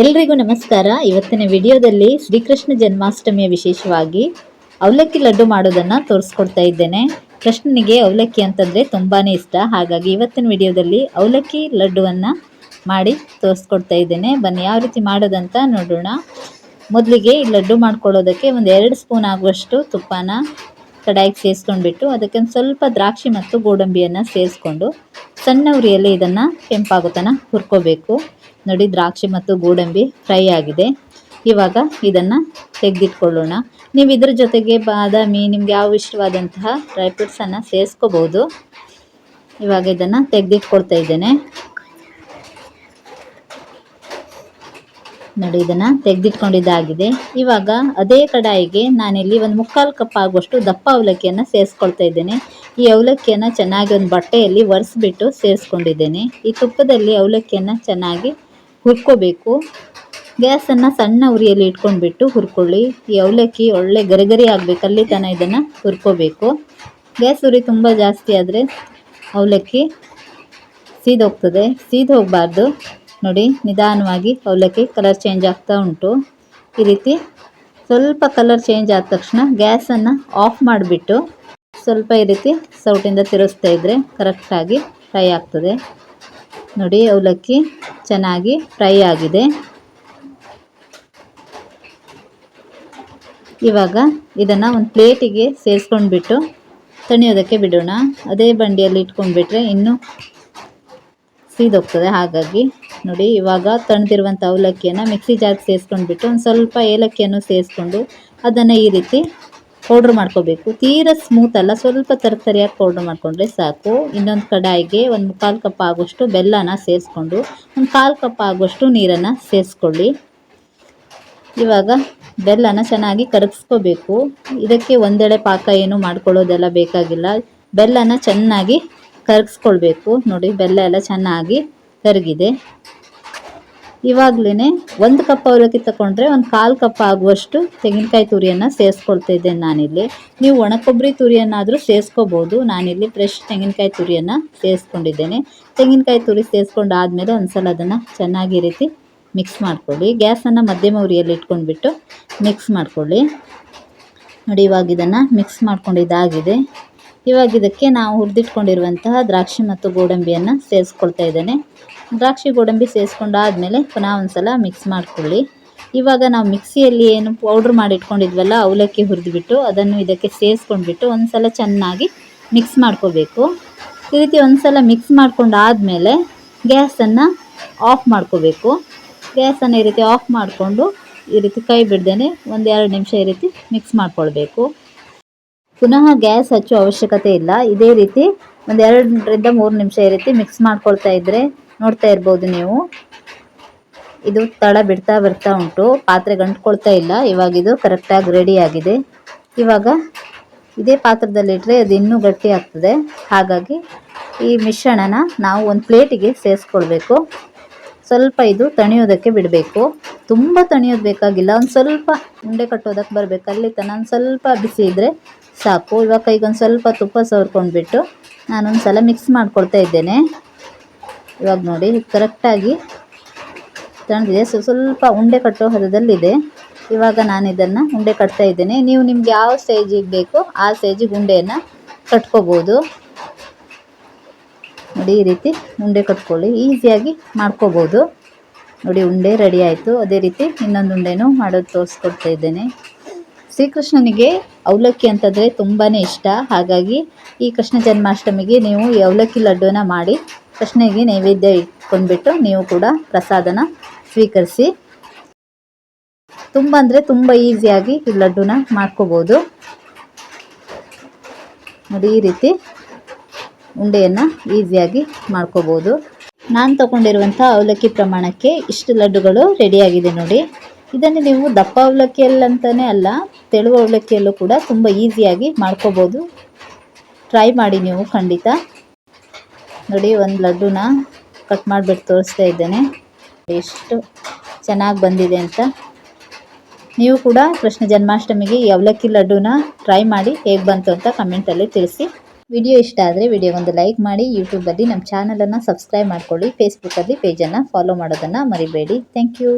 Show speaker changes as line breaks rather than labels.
ಎಲ್ರಿಗೂ ನಮಸ್ಕಾರ. ಇವತ್ತಿನ ವಿಡಿಯೋದಲ್ಲಿ ಶ್ರೀಕೃಷ್ಣ ಜನ್ಮಾಷ್ಟಮಿಯ ವಿಶೇಷವಾಗಿ ಅವಲಕ್ಕಿ ಲಡ್ಡು ಮಾಡೋದನ್ನು ತೋರಿಸ್ಕೊಡ್ತಾ ಇದ್ದೇನೆ. ಕೃಷ್ಣನಿಗೆ ಅವಲಕ್ಕಿ ಅಂತಂದರೆ ತುಂಬಾ ಇಷ್ಟ. ಹಾಗಾಗಿ ಇವತ್ತಿನ ವಿಡಿಯೋದಲ್ಲಿ ಅವಲಕ್ಕಿ ಲಡ್ಡುವನ್ನು ಮಾಡಿ ತೋರಿಸ್ಕೊಡ್ತಾ ಇದ್ದೇನೆ. ಬನ್ನಿ, ಯಾವ ರೀತಿ ಮಾಡೋದಂತ ನೋಡೋಣ. ಮೊದಲಿಗೆ ಈ ಲಡ್ಡು ಮಾಡ್ಕೊಳ್ಳೋದಕ್ಕೆ ಒಂದು ಎರಡು ಸ್ಪೂನ್ ಆಗುವಷ್ಟು ತುಪ್ಪನ ಕಡಾಯಿಗೆ ಸೇರಿಸ್ಕೊಂಡ್ಬಿಟ್ಟು ಅದಕ್ಕೆ ಒಂದು ಸ್ವಲ್ಪ ದ್ರಾಕ್ಷಿ ಮತ್ತು ಗೋಡಂಬಿಯನ್ನು ಸೇರಿಸ್ಕೊಂಡು ಸಣ್ಣ ಉರಿಯಲ್ಲಿ ಇದನ್ನು ಕೆಂಪಾಗೋ ತನಕ ಹುರ್ಕೋಬೇಕು. ನೋಡಿ ದ್ರಾಕ್ಷಿ ಮತ್ತು ಗೋಡಂಬಿ ಫ್ರೈ ಆಗಿದೆ. ಇವಾಗ ಇದನ್ನು ತೆಗೆದಿಟ್ಕೊಳ್ಳೋಣ. ನೀವು ಇದ್ರ ಜೊತೆಗೆ ಬಾದಾಮಿ, ನಿಮ್ಗೆ ಯಾವ ಇಷ್ಟವಾದಂತಹ ಡ್ರೈ ಫ್ರೂಟ್ಸನ್ನು ಸೇರಿಸ್ಕೋಬೋದು. ಇವಾಗ ಇದನ್ನು ತೆಗೆದಿಟ್ಕೊಳ್ತಾ ಇದ್ದೇನೆ. ನೋಡಿ ಇದನ್ನು ತೆಗೆದಿಟ್ಕೊಂಡಿದ್ದಾಗಿದೆ. ಇವಾಗ ಅದೇ ಕಡಾಯಿಗೆ ನಾನಿಲ್ಲಿ ಒಂದು ಮುಕ್ಕಾಲು ಕಪ್ ಆಗುವಷ್ಟು ದಪ್ಪ ಅವಲಕ್ಕಿಯನ್ನು ಸೇರಿಸ್ಕೊಳ್ತಾ ಇದ್ದೇನೆ. ಈ ಅವಲಕ್ಕಿಯನ್ನು ಚೆನ್ನಾಗಿ ಒಂದು ಬಟ್ಟೆಯಲ್ಲಿ ಒರೆಸ್ಬಿಟ್ಟು ಸೇರಿಸ್ಕೊಂಡಿದ್ದೇನೆ. ಈ ತುಪ್ಪದಲ್ಲಿ ಅವಲಕ್ಕಿಯನ್ನು ಚೆನ್ನಾಗಿ ಹುರ್ಕೋಬೇಕು. ಗ್ಯಾಸನ್ನು ಸಣ್ಣ ಉರಿಯಲ್ಲಿ ಇಟ್ಕೊಂಡ್ಬಿಟ್ಟು ಹುರ್ಕೊಳ್ಳಿ. ಈ ಅವಲಕ್ಕಿ ಒಳ್ಳೆ ಗರಿಗರಿ ಆಗಬೇಕು, ಅಲ್ಲಿ ತನಕ ಇದನ್ನು ಹುರ್ಕೋಬೇಕು. ಗ್ಯಾಸ್ ಉರಿ ತುಂಬ ಜಾಸ್ತಿ ಆದರೆ ಅವಲಕ್ಕಿ ಸೀದೋಗ್ತದೆ. ಸೀದು ಹೋಗಬಾರ್ದು ನೋಡಿ, ನಿಧಾನವಾಗಿ ಅವಲಕ್ಕಿ ಕಲರ್ ಚೇಂಜ್ ಆಗ್ತಾ ಉಂಟು. ಈ ರೀತಿ ಸ್ವಲ್ಪ ಕಲರ್ ಚೇಂಜ್ ಆದ ತಕ್ಷಣ ಗ್ಯಾಸನ್ನು ಆಫ್ ಮಾಡಿಬಿಟ್ಟು ಸ್ವಲ್ಪ ಈ ರೀತಿ ಸೌಟಿಂದ ತಿರುಗಿಸ್ತಾ ಇದ್ದರೆ ಕರೆಕ್ಟಾಗಿ ಫ್ರೈ ಆಗ್ತದೆ. ನೋಡಿ, ಅವಲಕ್ಕಿ ಚೆನ್ನಾಗಿ ಫ್ರೈ ಆಗಿದೆ. ಇವಾಗ ಇದನ್ನು ಒಂದು ಪ್ಲೇಟಿಗೆ ಸೇರಿಸ್ಕೊಂಡ್ಬಿಟ್ಟು ತಣಿಯೋದಕ್ಕೆ ಬಿಡೋಣ. ಅದೇ ಬಂಡಿಯಲ್ಲಿ ಇಟ್ಕೊಂಡ್ಬಿಟ್ರೆ ಇನ್ನೂ ಸೀದೋಗ್ತದೆ. ಹಾಗಾಗಿ ನೋಡಿ, ಇವಾಗ ತಣ್ದಿರುವಂಥ ಅವಲಕ್ಕಿಯನ್ನು ಮಿಕ್ಸಿ ಜಾರ್ಗೆ ಸೇರಿಸ್ಕೊಂಡ್ಬಿಟ್ಟು ಒಂದು ಸ್ವಲ್ಪ ಏಲಕ್ಕಿಯನ್ನು ಸೇರಿಸ್ಕೊಂಡು ಅದನ್ನು ಈ ರೀತಿ ಪೌಡ್ರ್ ಮಾಡ್ಕೋಬೇಕು. ತೀರ ಸ್ಮೂತ್ ಅಲ್ಲ, ಸ್ವಲ್ಪ ತರಕಾರಿಯಾಗಿ ಪೌಡ್ರ್ ಮಾಡಿಕೊಂಡ್ರೆ ಸಾಕು. ಇನ್ನೊಂದು ಕಡಾಯಿಗೆ ಒಂದು ಮುಕ್ಕಾಲು ಕಪ್ ಆಗುವಷ್ಟು ಬೆಲ್ಲನ ಸೇರಿಸ್ಕೊಂಡು, ಒಂದು ಕಾಲು ಕಪ್ ಆಗುವಷ್ಟು ನೀರನ್ನು ಸೇರಿಸ್ಕೊಳ್ಳಿ. ಇವಾಗ ಬೆಲ್ಲನ ಚೆನ್ನಾಗಿ ಕರಗಿಸ್ಕೋಬೇಕು. ಇದಕ್ಕೆ ಒಂದೆಡೆ ಪಾಕ ಏನು ಮಾಡ್ಕೊಳ್ಳೋದೆಲ್ಲ ಬೇಕಾಗಿಲ್ಲ. ಬೆಲ್ಲನ ಚೆನ್ನಾಗಿ ಕರಗಿಸ್ಕೊಳ್ಬೇಕು. ನೋಡಿ, ಬೆಲ್ಲ ಎಲ್ಲ ಚೆನ್ನಾಗಿ ಕರಗಿದೆ. ಇವಾಗಲೇ ಒಂದು ಕಪ್ ಅವಲಕ್ಕಿ ತಗೊಂಡ್ರೆ ಒಂದು ಕಾಲು ಕಪ್ ಆಗುವಷ್ಟು ತೆಂಗಿನಕಾಯಿ ತುರಿಯನ್ನು ಸೇರಿಸ್ಕೊಳ್ತಾ ಇದ್ದೇನೆ ನಾನಿಲ್ಲಿ. ನೀವು ಒಣ ಕೊಬ್ಬರಿ ತುರಿಯನ್ನಾದರೂ ಸೇರಿಸ್ಕೋಬೋದು. ನಾನಿಲ್ಲಿ ಫ್ರೆಶ್ ತೆಂಗಿನಕಾಯಿ ತುರಿಯನ್ನು ಸೇರಿಸ್ಕೊಂಡಿದ್ದೇನೆ. ತೆಂಗಿನಕಾಯಿ ತುರಿ ಸೇರಿಸ್ಕೊಂಡು ಆದಮೇಲೆ ಒಂದು ಸಲ ಅದನ್ನು ಚೆನ್ನಾಗಿ ರೀತಿ ಮಿಕ್ಸ್ ಮಾಡ್ಕೊಳ್ಳಿ. ಗ್ಯಾಸನ್ನು ಮಧ್ಯಮ ಉರಿಯಲ್ಲಿ ಇಟ್ಕೊಂಡ್ಬಿಟ್ಟು ಮಿಕ್ಸ್ ಮಾಡ್ಕೊಳ್ಳಿ. ನೋಡಿ ಇವಾಗ ಇದನ್ನು ಮಿಕ್ಸ್ ಮಾಡ್ಕೊಂಡಿದ್ದಾಗಿದೆ. ಇವಾಗ ಇದಕ್ಕೆ ನಾವು ಹುರಿದಿಟ್ಕೊಂಡಿರುವಂತಹ ದ್ರಾಕ್ಷಿ ಮತ್ತು ಗೋಡಂಬಿಯನ್ನು ಸೇರಿಸ್ಕೊಳ್ತಾ ಇದ್ದೇನೆ. ದ್ರಾಕ್ಷಿ, ಗೋಡಂಬಿ ಸೇರಿಸ್ಕೊಂಡಾದ್ಮೇಲೆ ಪುನಃ ಒಂದು ಸಲ ಮಿಕ್ಸ್ ಮಾಡ್ಕೊಳ್ಳಿ. ಇವಾಗ ನಾವು ಮಿಕ್ಸಿಯಲ್ಲಿ ಏನು ಪೌಡ್ರ್ ಮಾಡಿಟ್ಕೊಂಡಿದ್ವಲ್ಲ, ಅವಲಕ್ಕಿ ಹುರಿದ್ಬಿಟ್ಟು ಅದನ್ನು ಇದಕ್ಕೆ ಸೇರಿಸ್ಕೊಂಡ್ಬಿಟ್ಟು ಒಂದು ಸಲ ಚೆನ್ನಾಗಿ ಮಿಕ್ಸ್ ಮಾಡ್ಕೋಬೇಕು. ಈ ರೀತಿ ಒಂದು ಸಲ ಮಿಕ್ಸ್ ಮಾಡ್ಕೊಂಡಾದಮೇಲೆ ಗ್ಯಾಸನ್ನು ಆಫ್ ಮಾಡ್ಕೋಬೇಕು. ಗ್ಯಾಸನ್ನು ಈ ರೀತಿ ಆಫ್ ಮಾಡಿಕೊಂಡು ಈ ರೀತಿ ಕೈ ಬಿಡ್ದೇನೆ ಒಂದು ಎರಡು ನಿಮಿಷ ಈ ರೀತಿ ಮಿಕ್ಸ್ ಮಾಡ್ಕೊಳ್ಬೇಕು. ಪುನಃ ಗ್ಯಾಸ್ ಹಚ್ಚೋ ಅವಶ್ಯಕತೆ ಇಲ್ಲ. ಇದೇ ರೀತಿ ಒಂದು ಎರಡರಿಂದ ಮೂರು ನಿಮಿಷ ಈ ರೀತಿ ಮಿಕ್ಸ್ ಮಾಡ್ಕೊಳ್ತಾ ಇದ್ದರೆ ನೋಡ್ತಾ ಇರ್ಬೋದು ನೀವು. ಇದು ತಳ ಬಿಡ್ತಾ ಬರ್ತಾ ಉಂಟು. ಪಾತ್ರೆ ಗಂಟ್ಕೊಳ್ತಾ ಇಲ್ಲ. ಇವಾಗ ಇದು ಕರೆಕ್ಟಾಗಿ ರೆಡಿ ಆಗಿದೆ. ಇವಾಗ ಇದೇ ಪಾತ್ರದಲ್ಲಿಟ್ಟರೆ ಅದು ಇನ್ನೂ ಗಟ್ಟಿ ಆಗ್ತದೆ. ಹಾಗಾಗಿ ಈ ಮಿಶ್ರಣನ ನಾವು ಒಂದು ಪ್ಲೇಟಿಗೆ ಸೇರಿಸ್ಕೊಳ್ಬೇಕು. ಸ್ವಲ್ಪ ಇದು ತಣಿಯೋದಕ್ಕೆ ಬಿಡಬೇಕು. ತುಂಬ ತಣಿಯೋದು ಬೇಕಾಗಿಲ್ಲ. ಒಂದು ಸ್ವಲ್ಪ ಉಂಡೆ ಕಟ್ಟೋದಕ್ಕೆ ಬರಬೇಕು. ಅಲ್ಲಿ ತನ ಒಂದು ಸ್ವಲ್ಪ ಬಿಸಿ ಇದ್ದರೆ ಸಾಕು. ಇವಾಗ ಈಗ ಒಂದು ಸ್ವಲ್ಪ ತುಪ್ಪ ಸವರ್ಕೊಂಡ್ಬಿಟ್ಟು ನಾನೊಂದು ಸಲ ಮಿಕ್ಸ್ ಮಾಡ್ಕೊಳ್ತಾ ಇದ್ದೇನೆ. ಇವಾಗ ನೋಡಿ ಕರೆಕ್ಟಾಗಿ ತಣ್ಣಗಿದೆ. ಸೊ, ಸ್ವಲ್ಪ ಉಂಡೆ ಕಟ್ಟೋ ಹದದಲ್ಲಿದೆ. ಇವಾಗ ನಾನು ಇದನ್ನು ಉಂಡೆ ಕಟ್ತಾ ಇದ್ದೇನೆ. ನೀವು ನಿಮ್ಗೆ ಯಾವ ಸ್ಟೇಜಿಗೆ ಬೇಕೋ ಆ ಸ್ಟೇಜಿಗೆ ಉಂಡೆಯನ್ನು ಕಟ್ಕೋಬೋದು. ನೋಡಿ, ಈ ರೀತಿ ಉಂಡೆ ಕಟ್ಕೊಳ್ಳಿ. ಈಸಿಯಾಗಿ ಮಾಡ್ಕೋಬೋದು. ನೋಡಿ, ಉಂಡೆ ರೆಡಿ ಆಯಿತು. ಅದೇ ರೀತಿ ಇನ್ನೊಂದು ಉಂಡೆನೂ ಮಾಡೋದು ತೋರಿಸ್ಕೊಡ್ತಾ ಇದ್ದೇನೆ. ಶ್ರೀಕೃಷ್ಣನಿಗೆ ಅವಲಕ್ಕಿ ಅಂತಂದರೆ ತುಂಬಾ ಇಷ್ಟ. ಹಾಗಾಗಿ ಈ ಕೃಷ್ಣ ಜನ್ಮಾಷ್ಟಮಿಗೆ ನೀವು ಈ ಅವಲಕ್ಕಿ ಲಡ್ಡುನ ಮಾಡಿ ಕೃಷ್ಣನಿಗೆ ನೈವೇದ್ಯ ಇಟ್ಕೊಂಡ್ಬಿಟ್ಟು ನೀವು ಕೂಡ ಪ್ರಸಾದನ ಸ್ವೀಕರಿಸಿ. ತುಂಬ ಅಂದರೆ ತುಂಬ ಈಸಿಯಾಗಿ ಈ ಲಡ್ಡುನ ಮಾಡ್ಕೋಬೋದು. ನೋಡಿ ಈ ರೀತಿ ಉಂಡೆಯನ್ನು ಈಸಿಯಾಗಿ ಮಾಡ್ಕೋಬೋದು. ನಾನು ತಗೊಂಡಿರುವಂಥ ಅವಲಕ್ಕಿ ಪ್ರಮಾಣಕ್ಕೆ ಇಷ್ಟು ಲಡ್ಡುಗಳು ರೆಡಿಯಾಗಿದೆ ನೋಡಿ. ಇದನ್ನು ನೀವು ದಪ್ಪ ಅವಲಕ್ಕಿಯಲ್ಲಂತಲೇ ಅಲ್ಲ, ತೆಳುವ ಅವಲಕ್ಕಿಯಲ್ಲೂ ಕೂಡ ತುಂಬ ಈಸಿಯಾಗಿ ಮಾಡ್ಕೋಬೋದು. ಟ್ರೈ ಮಾಡಿ ನೀವು ಖಂಡಿತ. ನೋಡಿ, ಒಂದು ಲಡ್ಡುನ ಕಟ್ ಮಾಡಿಬಿಟ್ಟು ತೋರಿಸ್ತಾ ಇದ್ದೇನೆ. ಎಷ್ಟು ಚೆನ್ನಾಗಿ ಬಂದಿದೆ ಅಂತ. ನೀವು ಕೂಡ ಕೃಷ್ಣ ಜನ್ಮಾಷ್ಟಮಿಗೆ ಈ ಅವಲಕ್ಕಿ ಲಡ್ಡುನ ಟ್ರೈ ಮಾಡಿ ಹೇಗೆ ಬಂತು ಅಂತ ಕಮೆಂಟಲ್ಲಿ ತಿಳಿಸಿ. ವಿಡಿಯೋ ಇಷ್ಟ ಆದರೆ ವಿಡಿಯೋಗೊಂದು ಲೈಕ್ ಮಾಡಿ ಯೂಟ್ಯೂಬಲ್ಲಿ ನಮ್ಮ ಚಾನಲನ್ನು ಸಬ್ಸ್ಕ್ರೈಬ್ ಮಾಡ್ಕೊಳ್ಳಿ ಫೇಸ್ಬುಕ್ಕಲ್ಲಿ ಪೇಜನ್ನು ಫಾಲೋ ಮಾಡೋದನ್ನು ಮರಿಬೇಡಿ. Thank you